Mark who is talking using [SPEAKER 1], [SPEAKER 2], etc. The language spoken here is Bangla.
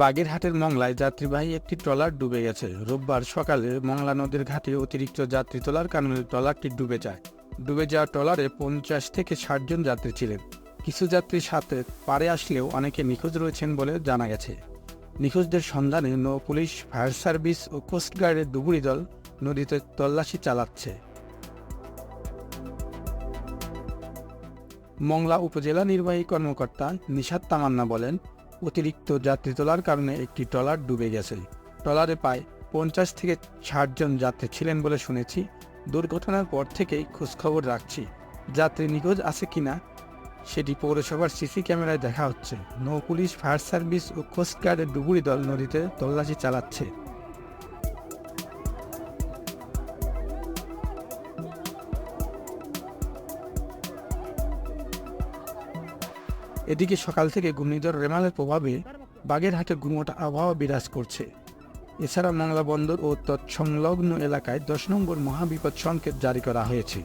[SPEAKER 1] বাগেরহাটের মংলায় যাত্রীবাহী একটি ট্রলার ডুবে গেছে। রোববার সকালে মংলা নদীর ঘাটে অতিরিক্ত যাত্রী তোলার কারণে ট্রলারটি ডুবে যায়। ডুবে যাওয়া ট্রলারে পঞ্চাশ থেকে ষাট জন যাত্রী ছিলেন। কিছু যাত্রীর সাথে পারে আসলেও অনেকে নিখোঁজ রয়েছেন বলে জানা গেছে। নিখোঁজদের সন্ধানে নৌ পুলিশ, ফায়ার সার্ভিস ও কোস্টগার্ডের ডুবুরি দল নদীতে তল্লাশি চালাচ্ছে। মংলা উপজেলা নির্বাহী কর্মকর্তা নিশাত তামান্না বলেন অতিরিক্ত যাত্রী তোলার কারণে একটি ট্রলার ডুবে গেছে। ট্রলারে প্রায় পঞ্চাশ থেকে ষাট জন যাত্রী ছিলেন বলে শুনেছি। দুর্ঘটনার পর থেকেই খোঁজখবর রাখছি। যাত্রী নিখোঁজ আছে কিনা, সেটি পৌরসভার সিসি ক্যামেরায় দেখা হচ্ছে। নৌ পুলিশ, ফায়ার সার্ভিস ও কোস্টগার্ডের ডুবুরি দল নদীতে তল্লাশি চালাচ্ছে। এদিকে সকাল থেকে ঘূর্ণিঝড় রেমালের প্রভাবে বাগেরহাটে গুমোটা আবহাওয়া বিরাজ করছে। এছাড়া মংলা বন্দর ও তৎসংলগ্ন এলাকায় দশ নম্বর মহাবিপদ সংকেত জারি করা হয়েছে।